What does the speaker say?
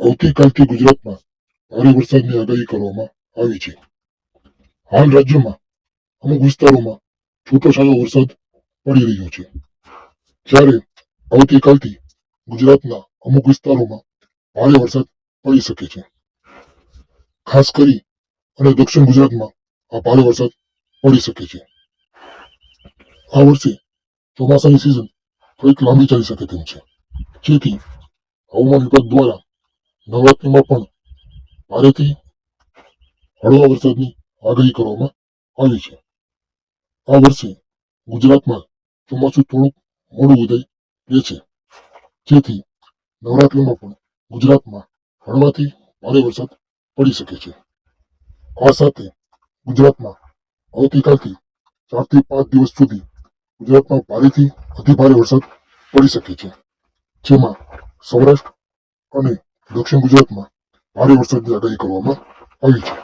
આવતીકાલથી ગુજરાતમાં ભારે વરસાદની આગાહી કરવામાં આવી છે. હાલ રાજ્યમાં અમુક વિસ્તારોમાં છૂટોછાયો વરસાદ પડી રહ્યો છે. જ્યારે આવતીકાલથી ગુજરાતના અમુક વિસ્તારોમાં ભારે વરસાદ પડી શકે છે. ખાસ કરી અને દક્ષિણ ગુજરાતમાં આ ભારે વરસાદ પડી શકે છે. આ વર્ષે ચોમાસાની સિઝન થોડીક લાંબી ચાલી શકે તેમ છે. જેથી હવામાન વિભાગ દ્વારા નવરાત્રીમાં પણ ભારેથી હળવા વરસાદની આગાહી કરવામાં આવી છે. આ વર્ષે ગુજરાતમાં ચોમાસું થોડુંક મોડું રહે છે. જેથી નવરાત્રિમાં પણ ગુજરાતમાં હળવાથી ભારે વરસાદ પડી શકે છે. આ સાથે ગુજરાતમાં આવતીકાલથી ચારથી પાંચ દિવસ સુધી ગુજરાતમાં ભારેથી અતિભારે વરસાદ પડી શકે છે. જેમાં સૌરાષ્ટ્ર અને દક્ષિણ ગુજરાતમાં ભારે વરસાદની આગાહી કરવામાં આવી છે.